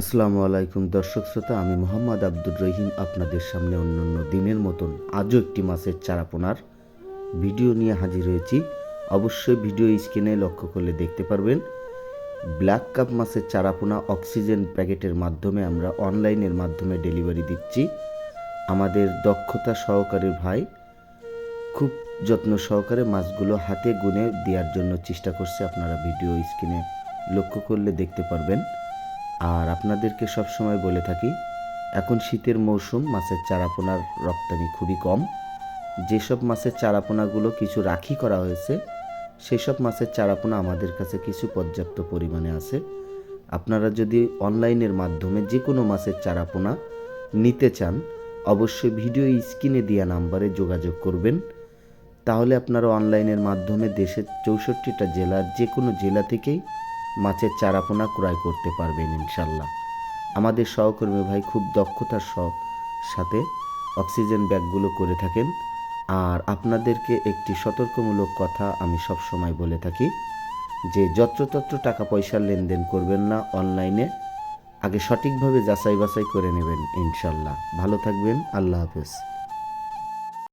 আসসালামু আলাইকুম দর্শক শ্রোতা, আমি মোহাম্মদ আব্দুর রহিম আপনাদের সামনে অন্যান্য দিনের মতন আজও একটি মাছের চারাপোনার ভিডিও নিয়ে হাজির হয়েছি। অবশ্যই ভিডিও স্ক্রিনে লক্ষ্য করলে দেখতে পারবেন, ব্ল্যাক কাপ মাছের চারাপোনা অক্সিজেন প্যাকেটের মাধ্যমে আমরা অনলাইনের মাধ্যমে ডেলিভারি দিচ্ছি। আমাদের দক্ষতা সহকারী ভাই খুব যত্ন সহকারে মাছগুলো হাতে গুনে দেওয়ার জন্য চেষ্টা করছে। আপনারা ভিডিও স্ক্রিনে লক্ষ্য করলে দেখতে পারবেন। আর আপনাদেরকে সবসময় বলে থাকি, এখন শীতের মৌসুম, মাছের চারাপোনার রপ্তানি খুবই কম। যেসব মাছের চারাপোনাগুলো কিছু রাখি করা হয়েছে, সেসব মাছের চারাপোনা আমাদের কাছে কিছু পর্যাপ্ত পরিমাণে আছে। আপনারা যদি অনলাইনের মাধ্যমে যে কোনো মাছের চারাপোনা নিতে চান, অবশ্যই ভিডিও স্ক্রিনে দেওয়া নাম্বারে যোগাযোগ করবেন। তাহলে আপনারা অনলাইনের মাধ্যমে দেশের চৌষট্টিটা জেলার যে কোনো জেলা থেকেই মাছের চারাপোনা ক্রয় করতে পারবেন ইনশাল্লাহ। আমাদের সহকর্মী ভাই খুব দক্ষতার সাথে অক্সিজেন ব্যাগগুলো করে থাকেন। আর আপনাদেরকে একটি সতর্কমূলক কথা আমি সব সময় বলে থাকি, যে যত্রতত্র টাকা পয়সার লেনদেন করবেন না অনলাইনে। আগে সঠিকভাবে যাচাই বাছাই করে নেবেন ইনশাল্লাহ। ভালো থাকবেন, আল্লাহ হাফেজ।